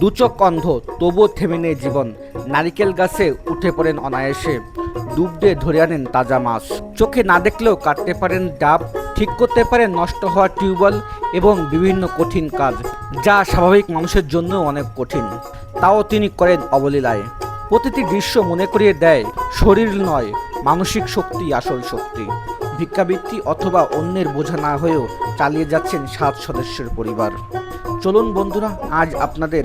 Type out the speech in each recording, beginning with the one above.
দুচক অন্ধ, তবুও থেমে নেই জীবন। নারিকেল গাছে উঠে পড়েন অনায়াসে। ডুব দিয়ে ধরে আনেন তাজা মাছ। চোখে না দেখলেও কাটতে পারেন ডাব, ঠিক করতে পারেন নষ্ট হওয়া টিউবওয়েল এবং বিভিন্ন কঠিন কাজ, যা স্বাভাবিক মানুষের জন্য অনেক কঠিন। তাও তিনি করেন অবলীলায়। প্রতিটি দৃশ্য মনে করিয়ে দেয়, শরীর নয়, মানসিক শক্তি আসল শক্তি। ভিক্ষাবৃত্তি অথবা অন্যের বোঝা না হয়েও চালিয়ে যাচ্ছেন সাত সদস্যের পরিবার। চলুন বন্ধুরা আজ আপনাদের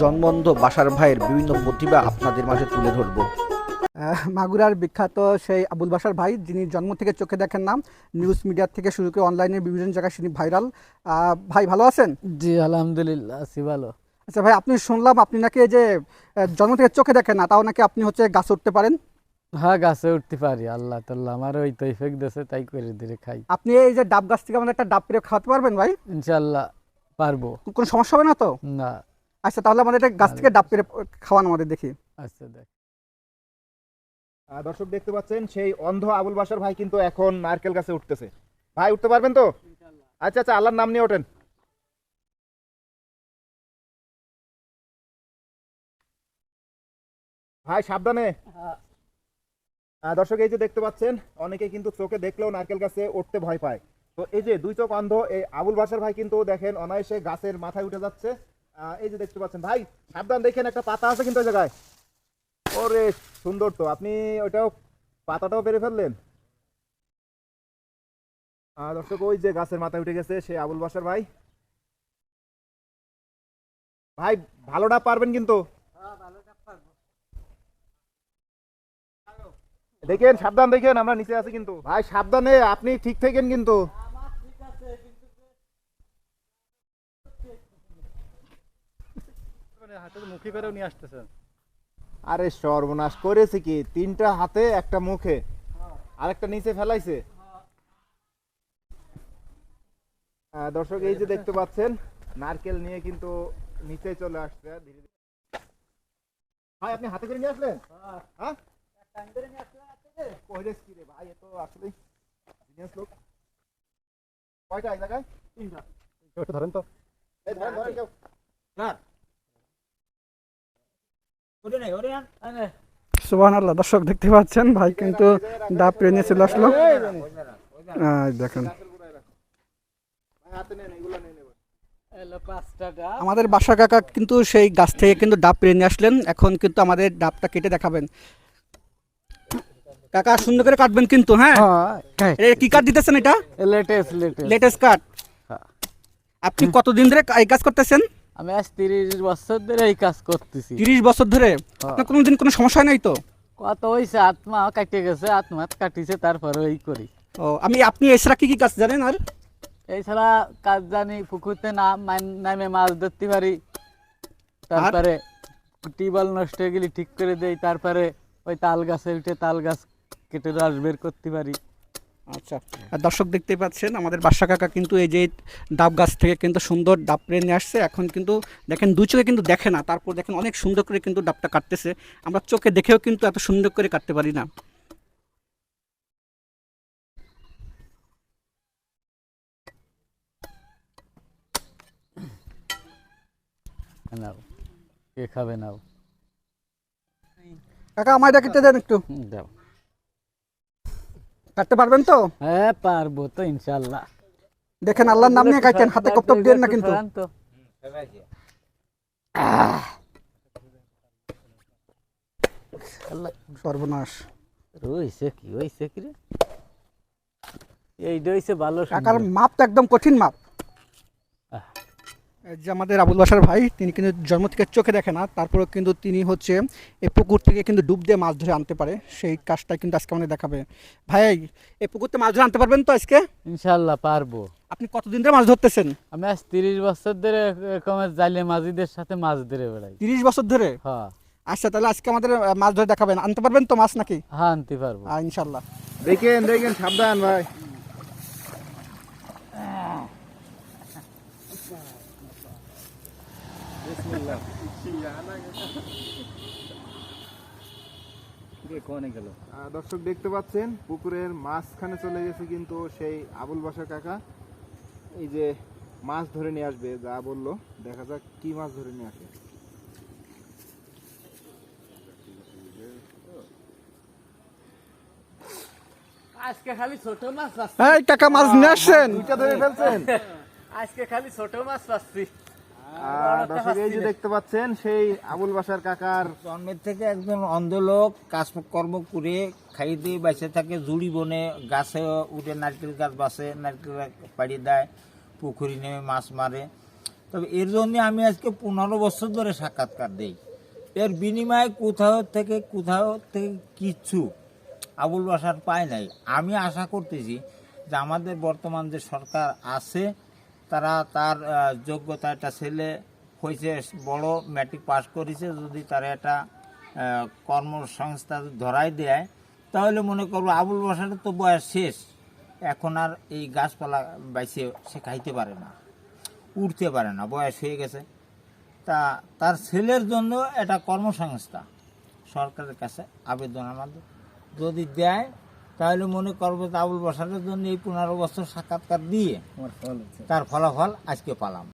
জন্মন্ধ বাসার ভাইয়ের বিভিন্ন প্রতিভা আপনাদের মাঝে তুলে ধরবো। মাগুরার বিখ্যাত সেই আবুল বাসার ভাই যিনি জন্ম থেকে চোখে দেখেন নাম নিউজ মিডিয়া থেকে শুরু করে অনলাইনে বিভিন্ন জায়গায় তিনি ভাইরাল ভাই ভালো আছেন? জি আলহামদুলিল্লাহ আছি ভালো। আচ্ছা ভাই আপনি শুনলাম আপনি নাকি এই যে জন্ম থেকে চোখে দেখেন না তাও নাকি আপনি হচ্ছে গাছ উঠতে পারেন? হ্যাঁ গাছে উঠতে পারি আল্লাহ তাল্লাহ আমার ওই তো ইফেক্ট দিয়েছে তাই করে দিলে খাই। আপনি এই যে ডাব গাছ থেকে আমাদের একটা ডাব পেরে খাওয়াতে পারবেন ভাই? ইনশাল্লাহ পারব। কোনো সমস্যা হবে না তো? না। আচ্ছা তাহলে আমাদের একটা গাছ থেকে ডাব পেরে খাওয়ান আমাদের দেখি। আচ্ছা দেখ। দর্শক দেখতে পাচ্ছেন সেই অন্ধ আবুল বাসার ভাই কিন্তু এখন নারকেল গাছে উঠতেছে। ভাই উঠতে পারবেন তো? আচ্ছা আচ্ছা আল্লাহর নাম নিয়ে ওঠেন। ভাই সাবধানে। আহ, দর্শক এই যে দেখতে পাচ্ছেন অনেকে কিন্তু চোখে দেখলেও নারকেল গাছে উঠতে ভয় পায়। তো এই যে দুই চোখ অন্ধ, এই আবুল বাসার ভাই কিন্তু দেখেন অনায়াসে গাছের মাথায় উঠে যাচ্ছে। এই যে দেখতে পাচ্ছেন ভাই, সাবধান দেখেন একটা পাতা আছে কিন্তু ওই জায়গায়। ওরে, সুন্দর তো। আপনি ওইটাও পাতাটাও পেরে ফেললেন। দর্শক, ওই যে গাছের মাথায় উঠে গেছে সে আবুল বাসার ভাই। ভাই, ভালোটা পারবেন কিন্তু। দেখেন, সাবধান দেখেন, আমরা নিচে আছি কিন্তু। ভাই, সাবধানে আপনি ঠিক থাকেন কিন্তু। মুখে করেও নিয়ে আসতেছেন। আরে সর্বনাশ করেছে কি? তিনটা হাতে একটা মুখে। আরেকটা নিচে ফেলাইছে। দর্শক এই যে দেখতে পাচ্ছেন নারকেল নিয়ে কিন্তু নিচে চলে আসছে। ধীরে ধীরে ভাই আপনি হাতে করে নিয়ে আসলেন? হ্যাঁ। কইরেস কি রে ভাই এ তো আসলে জিনিয়াস লোক। কয়টা এক জায়গায়? তিনটা। ধরেন তো। এই ধরেন ধরেন কেউ। সুবাহ আল্লাহ দর্শক দেখতে পাচ্ছেন ভাই কিন্তু ডাব পেরে নিয়ে চলে আসলো দেখেন। ভাই হাতে নেন এগুলো নিয়ে নেবেন। এলো পাঁচটা ডাব। আমাদের বাসা কাকা কিন্তু সেই গাছ থেকে কিন্তু ডাব পেরে নিয়ে আসলেন। এখন কিন্তু আমাদের ডাবটা কেটে দেখাবেন। কাকা সুন্দর করে কাটবেন কিন্তু হ্যাঁ? হ্যাঁ কি কাঠ দিতেছেন এটা? Latest latest. লেটেস্ট কাঠ। হ্যাঁ। আপনি কতদিন ধরে এই কাজ করতেছেন? আমি আজ তিরিশ বছর ধরে এই কাজ করতেছি। তিরিশ বছর ধরে? আপনার কোনোদিন কোনো সমস্যা নাই তো? কত হয়েছে আত্মা কাটে গেছে আত্মা কাটিছে তারপরে এই করি। ও আমি আপনি এছাড়া কি কি কাজ জানেন আর? এছাড়া কাজ জানি পুকুরতে না নামে মাছ ধরতে পারি। তারপরে টিউবওয়েল নষ্ট হয়ে গেলে ঠিক করে দেই তারপরে ওই তাল গাছে উঠে তাল গাছ কেটে রস বের করতে পারি। আচ্ছা। দর্শক দেখতে পাচ্ছেন আমাদের বাসা কাকা কিন্তু এই যে ডাব গাছ থেকে কিন্তু সুন্দর ডাব পেরে নিয়ে আসছে। এখন কিন্তু দেখেন দুই চোখে কিন্তু দেখে না তারপর দেখেন অনেক সুন্দর করে কিন্তু ডাবটা কাটতেছে। আমরা চোখে দেখেও কিন্তু এত সুন্দর করে কাটতে পারি না। নাও কে খাবে নাও? কাকা আমায় কেটে দেন একটু। দাও। কাটতে পারবেন তো? হ্যাঁ পারব তো দেখেন আল্লাহর নাম নিয়ে কাটেন হাতে দেন না কিন্তু। সর্বনাশ। রইছে কি হইছে কি রে? এই দইছে ভালো সুন্দর। মাপ তো একদম কঠিন মাপ। যে আমাদের আবুল বাসার ভাই তিনি কিন্তু জন্ম থেকে চোখে দেখে না তারপরেও কিন্তু তিনি হচ্ছে এই পুকুর থেকে কিন্তু ডুব দিয়ে মাছ ধরে আনতে পারে। সেই কাজটা কিন্তু আজকে আমাদের দেখাবে। ভাই এই পুকুরতে মাছ ধরে আনতে পারবেন তো আজকে? ইনশাল্লাহ পারব। আপনি কতদিন ধরে মাছ ধরতেছেন? আমি আজ তিরিশ বছর ধরে এরকমের জালে মাঝিদের সাথে মাছ ধরে বেড়াই। তিরিশ বছর ধরে? হ্যাঁ। আচ্ছা তাহলে আজকে আমাদের মাছ ধরে দেখাবেন। আনতে পারবেন তো মাছ নাকি? হ্যাঁ আনতে পারব। ইনশাল্লাহ দেখেন দেখেন সাবধান ভাই। দর্শক দেখতে পাচ্ছেন পুকুরের মাঝখানে চলে গেছে কিন্তু সেই আবুল বাসা কাকা। এই যে মাছ ধরে নিয়ে আসবে যা বলল দেখা যাক কি মাছ ধরে নিয়ে আসে। আজকে খালি ছোট মাছ পাচ্ছি। কাকা মাছ নিয়ে আসছেন? দুইটা ধরে ফেলছেন। আজকে খালি ছোট মাছ পাচ্ছি। দর্শক, এই যে দেখতে পাচ্ছেন, সেই আবুল বাসার কাকার জন্মের থেকে একজন অন্ধ লোক করে খাই দিয়ে বেঁচে থাকে, জুড়ি বনে, গাছে উঠে নারকেল গাছ বাসে, নারকেল পাড়ি দেয়, পুকুরি নেমে মাছ মারে। তবে এর জন্য আমি আজকে পনেরো বছর ধরে সাক্ষাৎকার দেই। এর বিনিময়ে কোথাও থেকে কোথাও থেকে কিচ্ছু আবুল বাসার পায় নাই। আমি আশা করতেছি যে আমাদের বর্তমান যে সরকার আছে তারা তার যোগ্যতা একটা ছেলে হয়েছে, বড় ম্যাট্রিক পাস করেছে, যদি তারা একটা কর্মসংস্থা ধরাই দেয়, তাহলে মনে করব আবুল বাসার তো বয়স শেষ। এখন আর এই গাছপালা বাইসে সে খাইতে পারে না, উঠতে পারে না, বয়স হয়ে গেছে। তা তার ছেলের জন্য এটা কর্মসংস্থা। সরকারের কাছে আবেদন আমাদের, যদি দেয় তাহলে মনে করব যে আবুল বাসারের জন্য এই পনেরো বছর সাক্ষাৎকার দিয়ে তার ফলাফল আজকে পালাম।